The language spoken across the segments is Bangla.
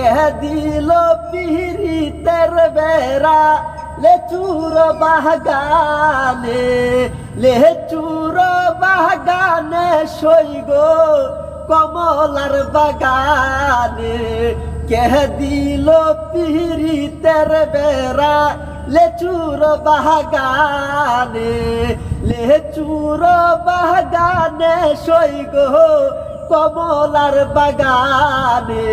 কে দিল পিরিতের বেড়া, লেচুর বাগানে লেচুর বাগানে সইগ কমলার বাগানে। কে দিল পিরিতের বেড়া, লেচুর বাগানে লেচুর বাগানে সইগ কমলার বাগানে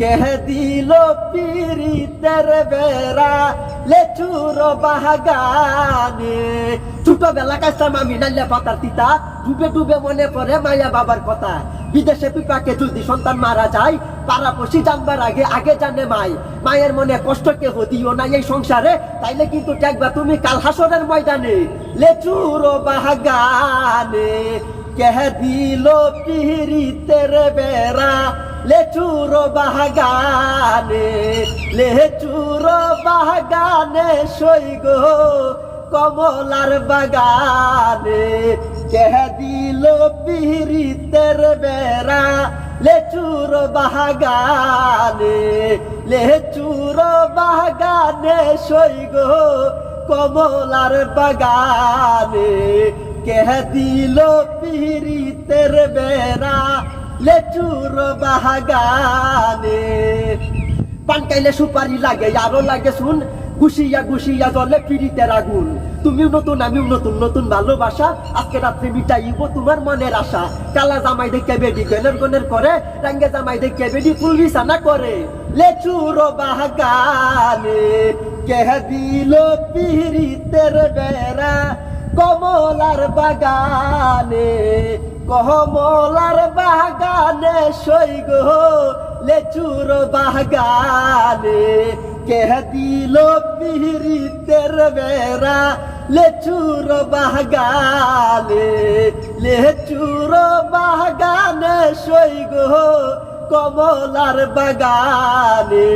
কে দিল পিরিতের বেড়া লেচুর বাগানে। ছোটবেলা কাছতাম আমি নাল্লা পাতার তিতা, ডুবে ডুবে মনে পড়ে মায়া বাবার কথা। বিদেশে পিপাকে যদি সন্তান মারা যায় পাড়াপড়শি জানবার আগে আগে জানে মাই। মায়ের মনে কষ্ট কেহ দিও না এই সংসারে, তাইলে কিন্তু দেখবা তুমি কাল হাসরের ময়দানে লেচুর বাগানে। কে দিল পিরিতের বেড়া, লেচুর বাগানে লেচুর বাগানে সইগ কমলার বাগানে। কে দিল পিরিতের বেড়া, লেচুর বাগানে লেচুর বাগানে সইগ কমলার বাগানে। কে দিল পিরিতের বেড়া, লেচুর বাগানে পান খাইলে সুপারি লাগে, আরও লাগে শুন গুছিয়া গুছিয়া জলে পিড়িতের আগুন। তুমিও নতুন, আমিও নতুন নতুন ভালোবাসা। আজকে রাত্রে মিটাইব তোমার মনের আশা। কালা জামাই দেখে বেডি গনের গনের করে, রাঙ্গে জামাই দেখে বেডি ফুল বিছানা করে। লেচুর বাগানে কে দিল পিড়িতের বেড়া কমলার বাগানে কমলার বাগানে সইগ লেচুর বাগানে। কে দিল পিরিতের বেড়া লেচুর বাগানে লেচুর বাগানে সইগ কমলার বাগানে।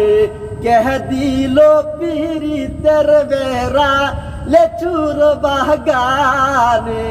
কে দিল পিরিতের বেড়া লেচুর বাগানে